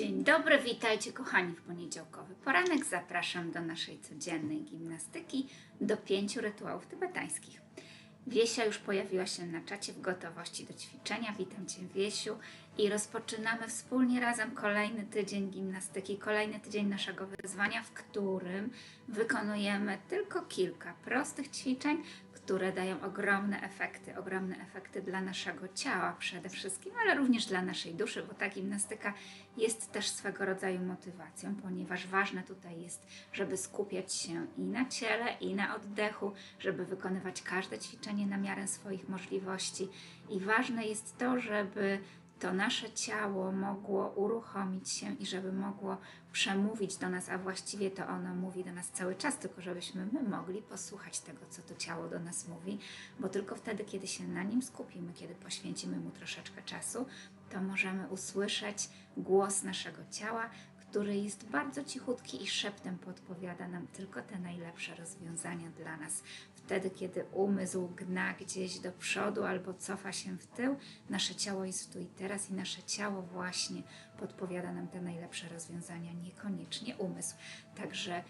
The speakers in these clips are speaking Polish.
Dzień dobry, witajcie kochani w poniedziałkowy poranek. Zapraszam do naszej codziennej gimnastyki, do pięciu rytuałów tybetańskich. Wiesia już pojawiła się na czacie w gotowości do ćwiczenia. Witam Cię Wiesiu i rozpoczynamy wspólnie razem kolejny tydzień gimnastyki, kolejny tydzień naszego wyzwania, w którym wykonujemy tylko kilka prostych ćwiczeń, które dają ogromne efekty, ogromne efekty dla naszego ciała przede wszystkim, ale również dla naszej duszy, bo ta gimnastyka jest też swego rodzaju motywacją, ponieważ ważne tutaj jest, żeby skupiać się i na ciele, i na oddechu, żeby wykonywać każde ćwiczenie na miarę swoich możliwości. I ważne jest to, żeby to nasze ciało mogło uruchomić się i żeby mogło przemówić do nas, a właściwie to ono mówi do nas cały czas, tylko żebyśmy my mogli posłuchać tego, co to ciało do nas mówi, bo tylko wtedy, kiedy się na nim skupimy, kiedy poświęcimy mu troszeczkę czasu, to możemy usłyszeć głos naszego ciała, który jest bardzo cichutki i szeptem podpowiada nam tylko te najlepsze rozwiązania dla nas. Wtedy, kiedy umysł gna gdzieś do przodu albo cofa się w tył, nasze ciało jest tu i teraz i nasze ciało właśnie podpowiada nam te najlepsze rozwiązania, niekoniecznie umysł. Także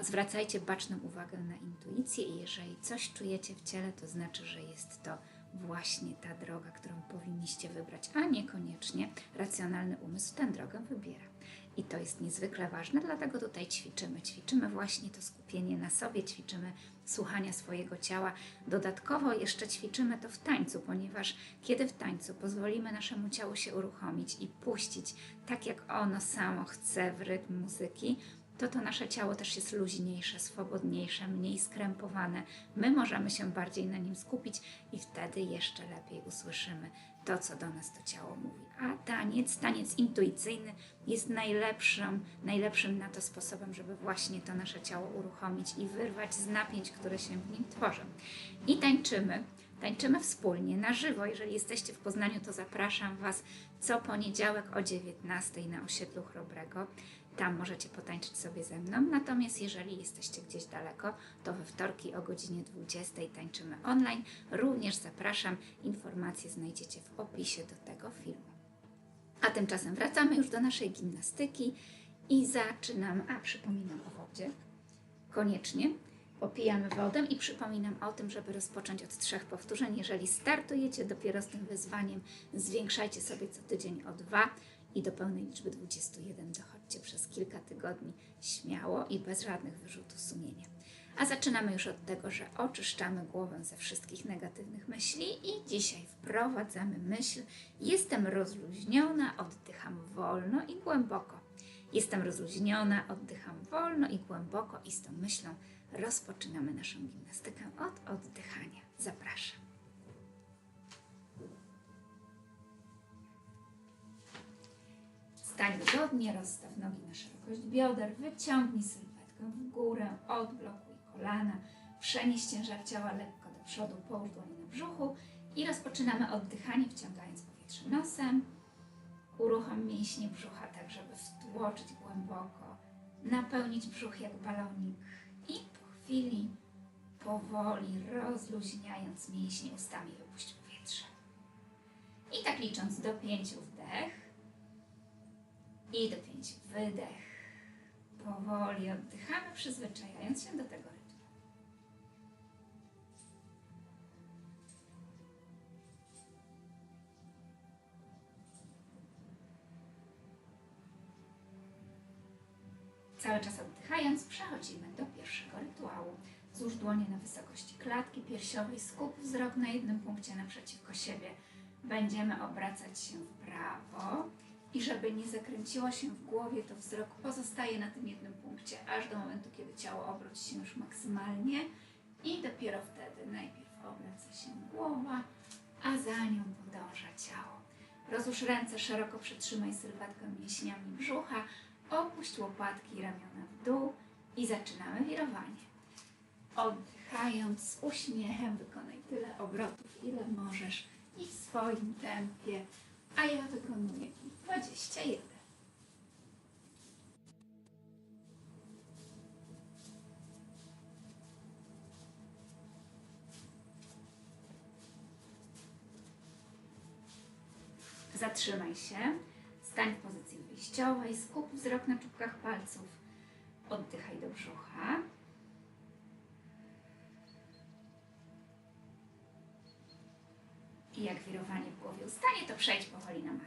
zwracajcie baczną uwagę na intuicję i jeżeli coś czujecie w ciele, to znaczy, że jest to właśnie ta droga, którą powinniście wybrać, a niekoniecznie racjonalny umysł tę drogę wybiera. I to jest niezwykle ważne, dlatego tutaj ćwiczymy. Ćwiczymy właśnie to skupienie na sobie, ćwiczymy słuchania swojego ciała. Dodatkowo jeszcze ćwiczymy to w tańcu, ponieważ kiedy w tańcu pozwolimy naszemu ciału się uruchomić i puścić tak, jak ono samo chce w rytm muzyki, to to nasze ciało też jest luźniejsze, swobodniejsze, mniej skrępowane. My możemy się bardziej na nim skupić i wtedy jeszcze lepiej usłyszymy to, co do nas to ciało mówi. A taniec, taniec intuicyjny jest najlepszym, najlepszym na to sposobem, żeby właśnie to nasze ciało uruchomić i wyrwać z napięć, które się w nim tworzą. I tańczymy. Tańczymy wspólnie, na żywo. Jeżeli jesteście w Poznaniu, to zapraszam Was co poniedziałek o 19 na osiedlu Chrobrego. Tam możecie potańczyć sobie ze mną. Natomiast jeżeli jesteście gdzieś daleko, to we wtorki o godzinie 20 tańczymy online. Również zapraszam. Informacje znajdziecie w opisie do tego filmu. A tymczasem wracamy już do naszej gimnastyki i zaczynamy. A przypominam o wodzie. Koniecznie popijamy wodę i przypominam o tym, żeby rozpocząć od trzech powtórzeń. Jeżeli startujecie dopiero z tym wyzwaniem, zwiększajcie sobie co tydzień o dwa i do pełnej liczby 21 przez kilka tygodni śmiało i bez żadnych wyrzutów sumienia. A zaczynamy już od tego, że oczyszczamy głowę ze wszystkich negatywnych myśli i dzisiaj wprowadzamy myśl jestem rozluźniona, oddycham wolno i głęboko. Jestem rozluźniona, oddycham wolno i głęboko i z tą myślą rozpoczynamy naszą gimnastykę od oddychania. Zapraszam. Stań wygodnie, rozstaw nogi na szerokość bioder, wyciągnij sylwetkę w górę, odblokuj kolana, przenieś ciężar ciała lekko do przodu, połóż dłonie na brzuchu i rozpoczynamy oddychanie, wciągając powietrze nosem. Uruchom mięśnie brzucha tak, żeby wtłoczyć głęboko, napełnić brzuch jak balonik i po chwili powoli rozluźniając mięśnie ustami wypuść powietrze. I tak licząc do pięciu wdech i do pięciu wydech. Powoli oddychamy, przyzwyczajając się do tego rytmu. Cały czas oddychając, przechodzimy do pierwszego rytuału. Złóż dłonie na wysokości klatki piersiowej, skup wzrok na jednym punkcie naprzeciwko siebie. Będziemy obracać się w prawo i żeby nie zakręciło się w głowie, to wzrok pozostaje na tym jednym punkcie, aż do momentu, kiedy ciało obróci się już maksymalnie i dopiero wtedy najpierw obraca się głowa, a za nią podąża ciało. Rozłóż ręce, szeroko przytrzymaj sylwetkę mięśniami brzucha, opuść łopatki i ramiona w dół i zaczynamy wirowanie. Oddychając z uśmiechem wykonaj tyle obrotów, ile możesz i w swoim tempie, a ja wykonuję ich 21. Zatrzymaj się, Stań w pozycji wyjściowej, skup wzrok na czubkach palców. Oddychaj do brzucha. I jak wirowanie w głowie ustanie, to przejdź powoli na matę.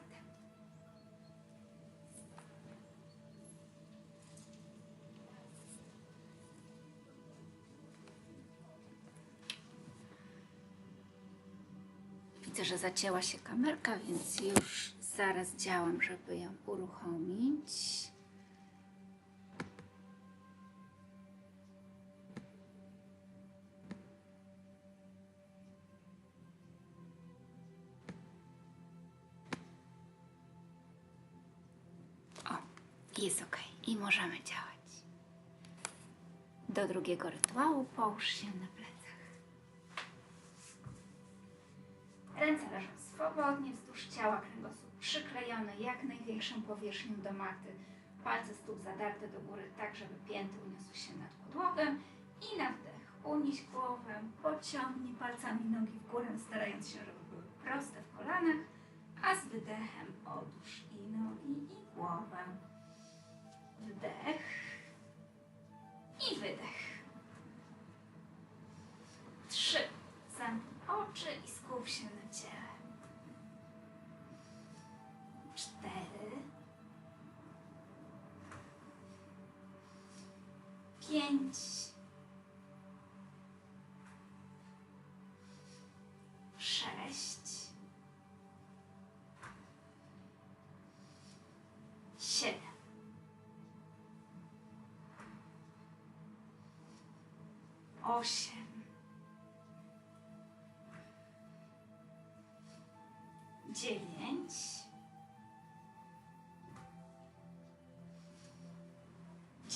Widzę, że zacięła się kamerka, więc już zaraz działam, żeby ją uruchomić. Jest ok i możemy działać. Do drugiego rytuału połóż się na plecach. Ręce leżą swobodnie wzdłuż ciała, kręgosłup przyklejony jak największą powierzchnią do maty. Palce stóp zadarte do góry tak, żeby pięty uniosły się nad podłogę. I na wdech unieś głowę, pociągnij palcami nogi w górę, starając się, żeby były proste w kolanach, a z wydechem odłóż i nogi, i głowę. Wdech i wydech. Trzy. Zamknij oczy i skup się na ciele. Cztery. Pięć.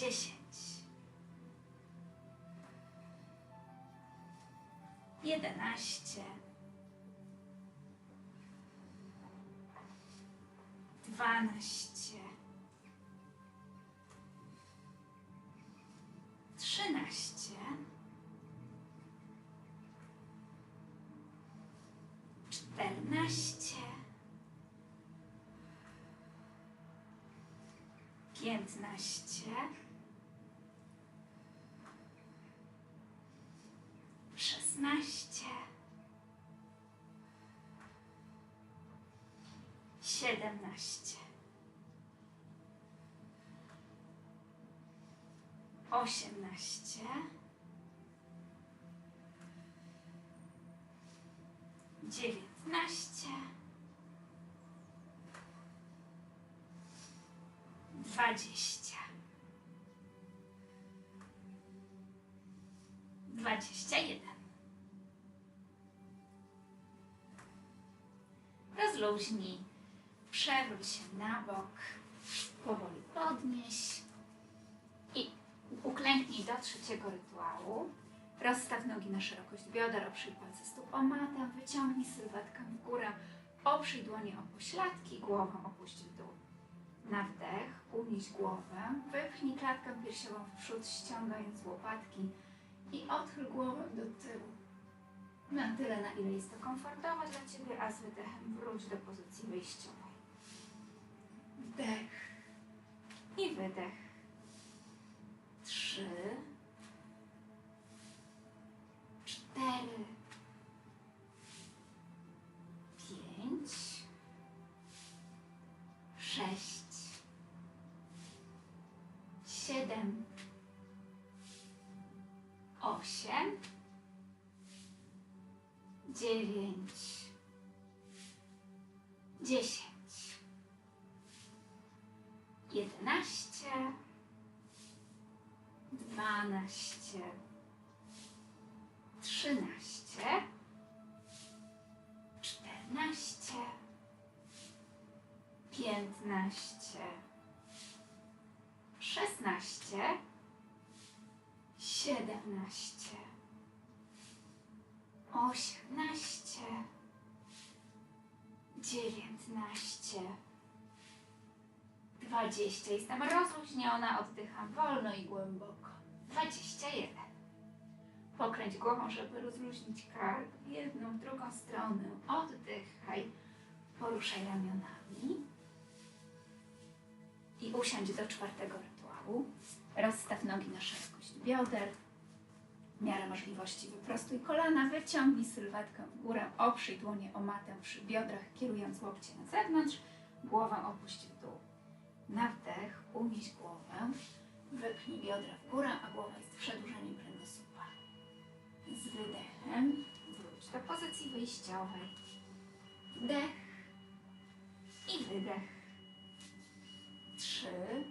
Dziesięć, jedenaście, dwanaście, trzynaście, czternaście, piętnaście, 14. Osiemnaście. Dziewiętnaście. Dwadzieścia. Dwadzieścia jeden. Rozluźnij przewróć się na bok, powoli podnieś i uklęknij do trzeciego rytuału. Rozstaw nogi na szerokość bioder, oprzyj palce stóp o matę, wyciągnij sylwetkę w górę, oprzyj dłonie o pośladki, głowę opuść w dół. Na wdech unieś głowę, wypchnij klatkę piersiową w przód, ściągając łopatki i odchyl głowę do tyłu. Na tyle, na ile jest to komfortowe dla Ciebie, a z wydechem wróć do pozycji wyjściowej. Wdech i wydech. Trzy, cztery, pięć, sześć, siedem, osiem, dziewięć, dziesięć, dwanaście, trzynaście, czternaście, piętnaście, szesnaście, siedemnaście, osiemnaście, dziewiętnaście, dwadzieścia. Jestem rozluźniona, oddycham wolno i głęboko. Dwadzieścia jeden. Pokręć głową, żeby rozluźnić kark w jedną, w drugą stronę. Oddychaj, poruszaj ramionami. I usiądź do czwartego rytuału. Rozstaw nogi na szerokość bioder. W miarę możliwości wyprostuj kolana, wyciągnij sylwetkę w górę, oprzyj dłonie o matę przy biodrach, kierując łokcie na zewnątrz, głowę opuść w dół. Na wdech unieś głowę, wypchnij biodra w górę, a głowa jest przedłużeniem kręgosłupa. Z wydechem wróć do pozycji wyjściowej. Wdech i wydech. Trzy,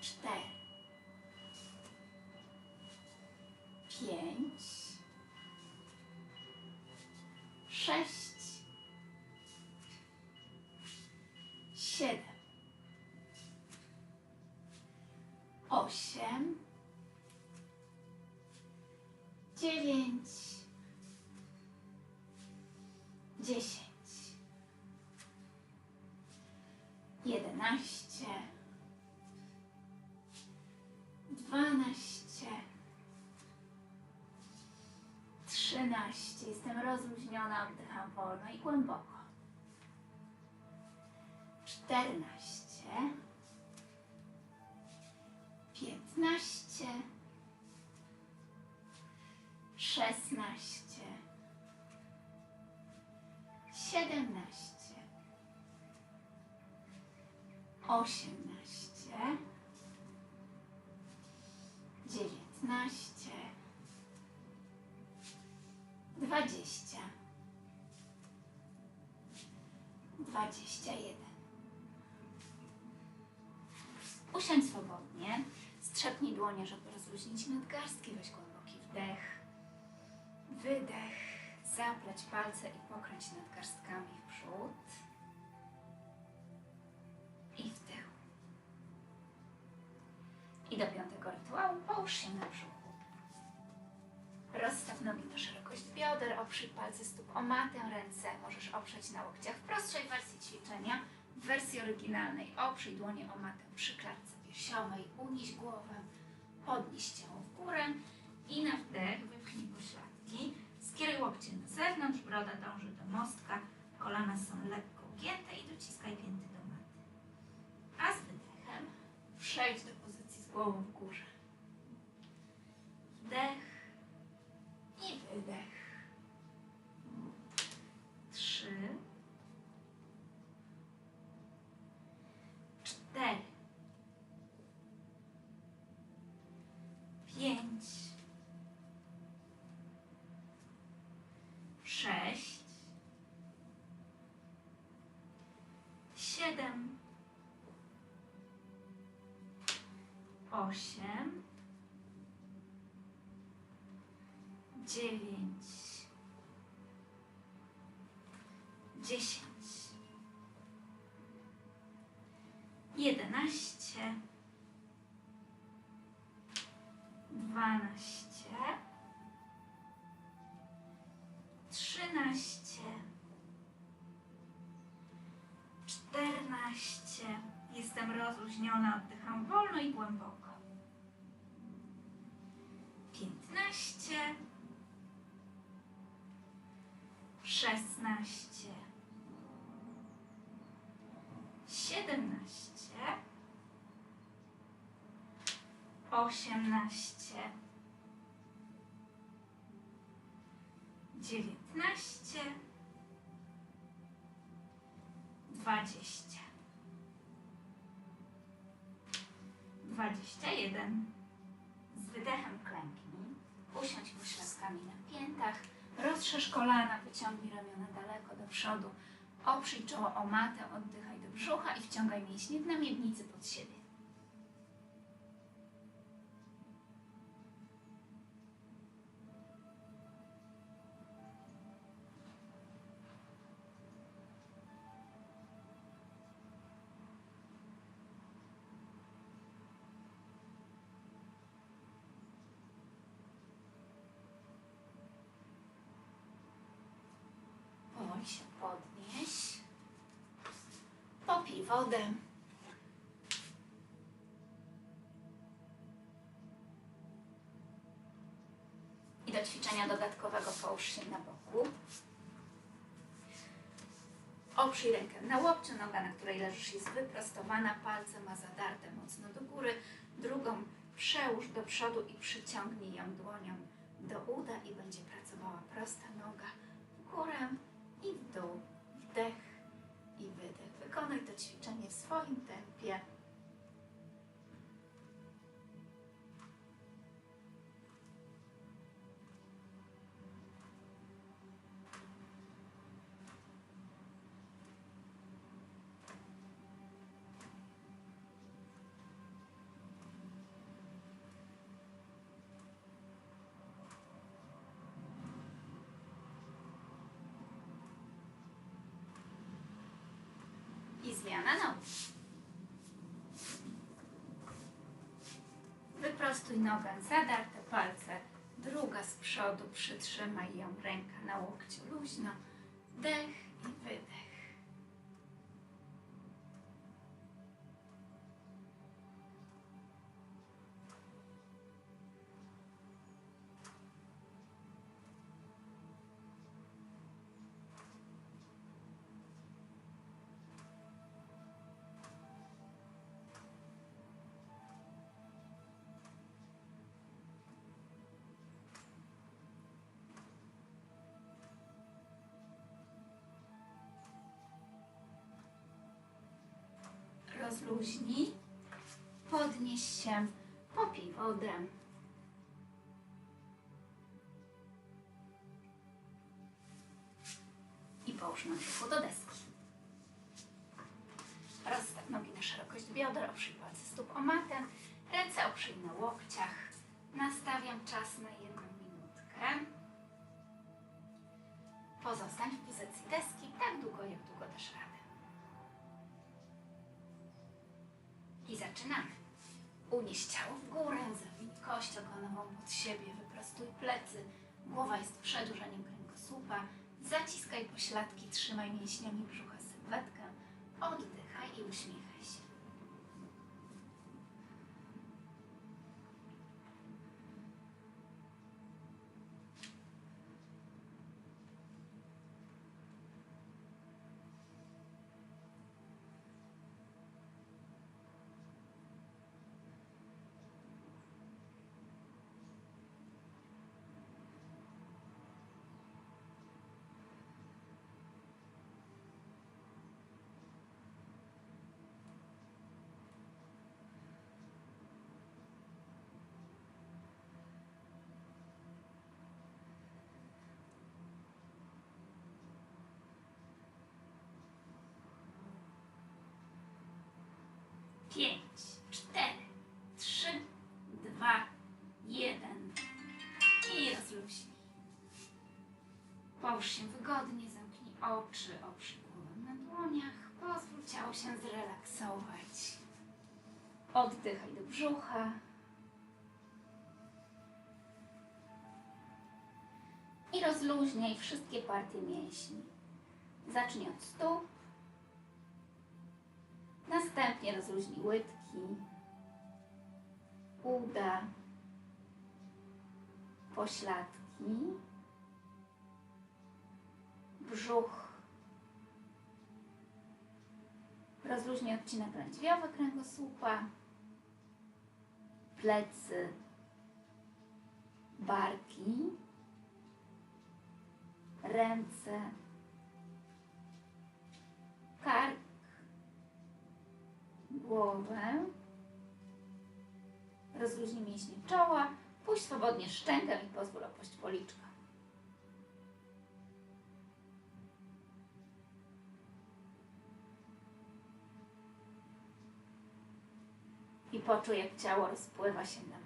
cztery, pięć, sześć, 13. Jestem rozluźniona, oddycham wolno i głęboko. 14. 15. 16. 17. 18. 19. dwadzieścia, dwadzieścia jeden. Usiądź swobodnie, strzepnij dłonie, żeby rozluźnić nadgarstki, weź głęboki wdech, wydech, zapleć palce i pokręć nadgarstkami w przód i w tył. I do piątego rytuału połóż się na brzuchu. Rozstaw nogi na szerokość bioder, oprzyj palce stóp. O matę, ręce możesz oprzeć na łokciach. W prostszej wersji ćwiczenia. W wersji oryginalnej oprzyj dłonie o matę przy klatce piersiowej, unieś głowę, podnieś ciało w górę i na wdech wypchnij pośladki, skieruj łokcie na zewnątrz, broda dąży do mostka, kolana są lekko ugięte i dociskaj pięty do maty. A z wydechem przejdź do pozycji z głową osiem, dziewięć, dziesięć, jedenaście, dwanaście, trzynaście, czternaście. Jestem rozluźniona, oddycham wolno i głęboko. Piętnaście, szesnaście, siedemnaście, osiemnaście, dziewiętnaście, dwadzieścia, dwadzieścia jeden. Z wydechem klęknij, usiądź pośladkami na piętach, rozszerz kolana, wyciągnij ramiona daleko do przodu, oprzyj czoło o matę, oddychaj do brzucha i wciągaj mięśnie na miednicy pod siebie. Popij wodę. I do ćwiczenia dodatkowego połóż się na boku. Oprzyj rękę na łokciu, noga, na której leżysz jest wyprostowana, palce ma zadarte mocno do góry, drugą przełóż do przodu i przyciągnij ją dłonią do uda i będzie pracowała prosta noga w górę i w dół, wdech i wydech. Wykonaj ćwiczenie w swoim tempie. Wyprostuj nogę, zadarte palce. Druga z przodu, przytrzymaj ją, ręka na łokciu luźno. Wdech i wydech. Rozluźnij. Podnieś się, popij wodę. I połóż nogi do deski. Zaczynamy. Unieś ciało w górę, zawinij kość ogonową pod siebie, wyprostuj plecy. Głowa jest przedłużeniem kręgosłupa. Zaciskaj pośladki, trzymaj mięśniami brzucha sylwetkę. Oddychaj i uśmiechaj się. Pięć, cztery, trzy, dwa, jeden. I rozluźnij. Połóż się wygodnie, zamknij oczy, oprzyj głowę na dłoniach. Pozwól ciału się zrelaksować. Oddychaj do brzucha. I rozluźniaj wszystkie partie mięśni. Zacznij od stóp. Następnie rozluźnij łydki, uda, pośladki, brzuch. Rozluźnij odcinek lędźwiowy kręgosłupa, plecy, barki, ręce, kark, głowę. Rozluźnij mięśnie czoła, puść swobodnie szczękę i pozwól opuść policzka. I poczuj, jak ciało rozpływa się na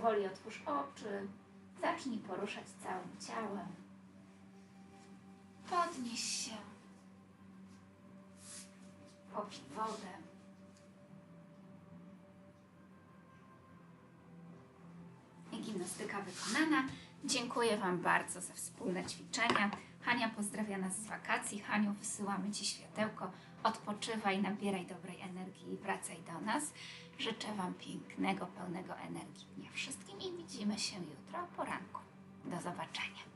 Powoli otwórz oczy, zacznij poruszać całym ciałem. Podnieś się. Popij wodę. Gimnastyka wykonana. Dziękuję Wam bardzo za wspólne ćwiczenia. Hania pozdrawia nas z wakacji. Haniu, wysyłamy Ci światełko. Odpoczywaj, nabieraj dobrej energii i wracaj do nas. Życzę Wam pięknego, pełnego energii dnia wszystkim i widzimy się jutro o poranku. Do zobaczenia.